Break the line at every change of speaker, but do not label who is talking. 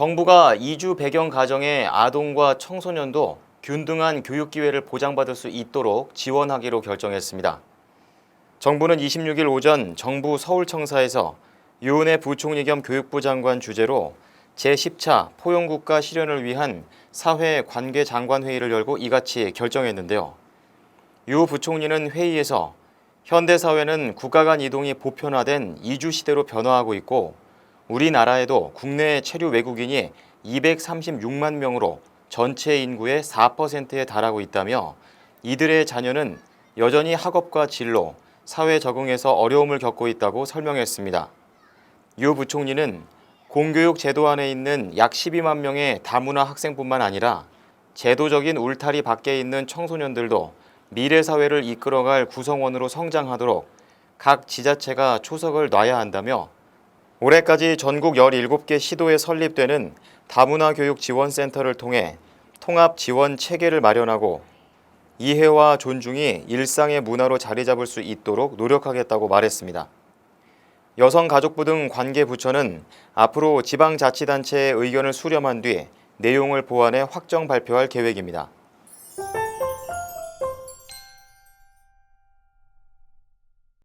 정부가 이주 배경 가정의 아동과 청소년도 균등한 교육 기회를 보장받을 수 있도록 지원하기로 결정했습니다. 정부는 26일 오전 정부 서울청사에서 유은혜 부총리 겸 교육부 장관 주재로 제10차 포용국가 실현을 위한 사회 관계 장관 회의를 열고 이같이 결정했는데요. 유 부총리는 회의에서 현대 사회는 국가 간 이동이 보편화된 이주 시대로 변화하고 있고 우리나라에도 국내 체류 외국인이 236만 명으로 전체 인구의 4%에 달하고 있다며 이들의 자녀는 여전히 학업과 진로, 사회 적응에서 어려움을 겪고 있다고 설명했습니다. 유 부총리는 공교육 제도 안에 있는 약 12만 명의 다문화 학생뿐만 아니라 제도적인 울타리 밖에 있는 청소년들도 미래 사회를 이끌어갈 구성원으로 성장하도록 각 지자체가 초석을 놔야 한다며 올해까지 전국 17개 시도에 설립되는 다문화 교육 지원센터를 통해 통합 지원 체계를 마련하고 이해와 존중이 일상의 문화로 자리 잡을 수 있도록 노력하겠다고 말했습니다. 여성가족부 등 관계 부처는 앞으로 지방자치단체의 의견을 수렴한 뒤 내용을 보완해 확정 발표할 계획입니다.